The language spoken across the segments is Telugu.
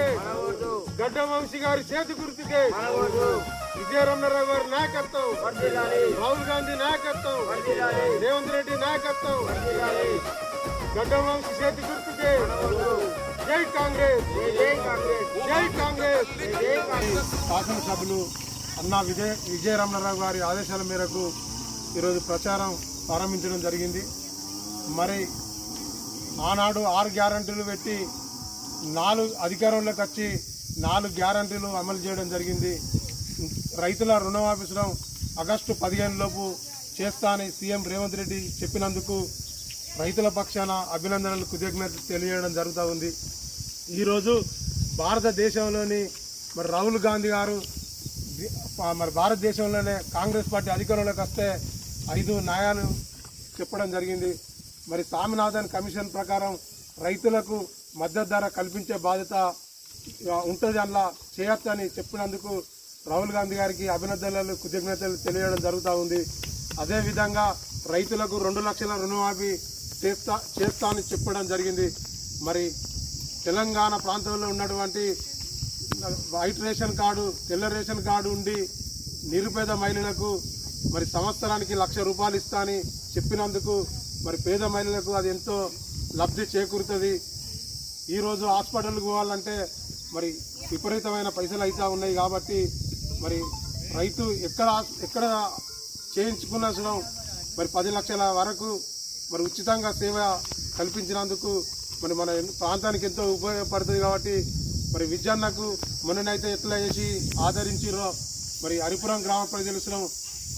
గుర్తుకే. గడ్డ వంశీ గారి చేతి గుర్తుకే. విజయరమణరావు గారి నాయకత్వం. రాహుల్ గాంధీ నాయకత్వం. రేవంత్ రెడ్డి నాయకత్వం. గడ్డ వంశీ చేతి గుర్తుకే. జై కాంగ్రెస్. జై కాంగ్రెస్. శాసనసభ్యులు అన్నా విజయ విజయరమణరావు గారి ఆదేశాల మేరకు ఈరోజు ప్రచారం ప్రారంభించడం జరిగింది. మరి ఆనాడు ఆరు గ్యారంటీలు పెట్టి నాలుగు అధికారంలోకి వచ్చి నాలుగు గ్యారంటీలు అమలు చేయడం జరిగింది. రైతుల రుణమాఫీసరం ఆగస్టు పదిహేను లోపు చేస్తా అని సీఎం రేవంత్ రెడ్డి చెప్పినందుకు రైతుల పక్షాన అభినందనలు కృతజ్ఞత తెలియజేయడం జరుగుతూ ఉంది. ఈరోజు భారతదేశంలోని మరి రాహుల్ గాంధీ గారు మరి భారతదేశంలోనే కాంగ్రెస్ పార్టీ అధికారంలోకి వస్తే ఐదు న్యాయాలు చెప్పడం జరిగింది. మరి స్వామినాథన్ కమిషన్ ప్రకారం రైతులకు మద్దతు ధర కల్పించే బాధ్యత ఉంటుంది అందులో చేయొచ్చని చెప్పినందుకు రాహుల్ గాంధీ గారికి అభినందనలు కృతజ్ఞతలు తెలియడం జరుగుతూ ఉంది. అదేవిధంగా రైతులకు రెండు లక్షల రుణమాఫీ చేస్తా చేస్తా అని చెప్పడం జరిగింది. మరి తెలంగాణ ప్రాంతంలో ఉన్నటువంటి వైట్ రేషన్ కార్డు తెల్ల రేషన్ కార్డు ఉండి నిరుపేద మహిళలకు మరి సంవత్సరానికి లక్ష రూపాయలు ఇస్తా అని చెప్పినందుకు మరి పేద మహిళలకు అది ఎంతో లబ్ధి చేకూరుతుంది. ఈరోజు హాస్పిటల్కి పోవాలంటే మరి విపరీతమైన పైసలు అయితే ఉన్నాయి కాబట్టి మరి రైతు ఎక్కడ ఎక్కడ చేయించుకున్నా సరే మరి పది లక్షల వరకు మరి ఉచితంగా సేవ కల్పించినందుకు మరి మన ప్రాంతానికి ఎంతో ఉపయోగపడుతుంది కాబట్టి మరి విద్యాన్నకు మొన్ననైతే ఎట్లా చేసి ఆదరించిరో మరి హరిపురం గ్రామ ప్రజలు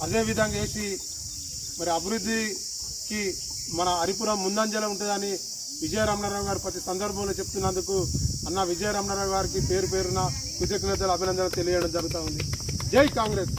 అదే విధంగా వేసి మరి అభివృద్ధికి మన హరిపురం ముందంజలో ఉంటుందని విజయ రమణారావు గారు ప్రతి సందర్భంలో చెప్తున్నందుకు అన్న విజయ రమణారావు గారికి పేరు పేరున కృతజ్ఞతలు అభినందనలు తెలియడం జరుగుతూ ఉంది. జై కాంగ్రెస్!